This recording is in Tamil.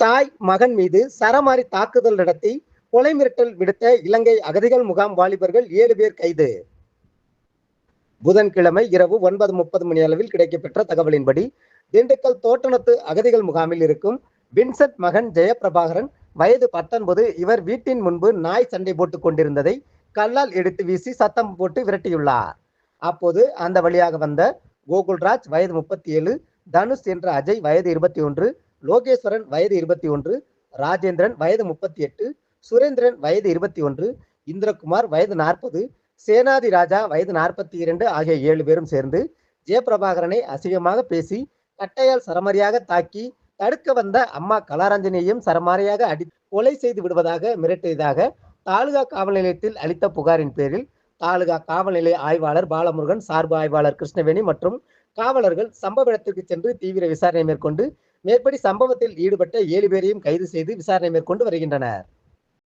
தாய் மகன் மீது சரமாரி தாக்குதல் நடத்தி கொலை மிரட்டல் விடுத்த இலங்கை அகதிகள் முகாம் வாலிபர்கள் ஏழு பேர் கைது. புதன்கிழமை இரவு ஒன்பது முப்பது மணி அளவில் கிடைக்கப்பெற்ற தகவலின்படி திண்டுக்கல் தோட்டணத்து அகதிகள் முகாமில் இருக்கும் வின்சென்ட் மகன் ஜெயபிரபாகரன் வயது பத்தொன்பது இவர் வீட்டின் முன்பு நாய் சண்டை போட்டுக் கொண்டிருந்ததை கல்லால் எடுத்து வீசி சத்தம் போட்டு விரட்டியுள்ளார். அப்போது அந்த வழியாக வந்த கோகுல்ராஜ் வயது முப்பத்தி ஏழு தனுஷ் என்ற அஜய் வயது இருபத்தி ஒன்று லோகேஸ்வரன் வயது இருபத்தி ஒன்று ராஜேந்திரன் வயது முப்பத்தி எட்டு சுரேந்திரன் வயது இருபத்தி ஒன்று இந்திரகுமார் வயது நாற்பது சேனாதி ராஜா வயது நாற்பத்தி இரண்டு ஆகிய ஏழு பேரும் சேர்ந்து ஜெயபிரபாகரனை அசிங்கமாக பேசி கட்டையால் சரமாரியாக தாக்கி தடுக்க வந்த அம்மா கலாரஞ்சனியையும் சரமாரியாக அடி கொலை செய்து விடுவதாக மிரட்டியதாக தாலுகா காவல் நிலையத்தில் அளித்த புகாரின் பேரில் தாலுகா காவல் நிலைய ஆய்வாளர் பாலமுருகன் சார்பு ஆய்வாளர் கிருஷ்ணவேணி மற்றும் காவலர்கள் சம்பவ இடத்திற்கு சென்று தீவிர விசாரணை மேற்கொண்டு மேற்படி சம்பவத்தில் ஈடுபட்ட ஏழு பேரையும் கைது செய்து விசாரணை மேற்கொண்டு வருகின்றனர்.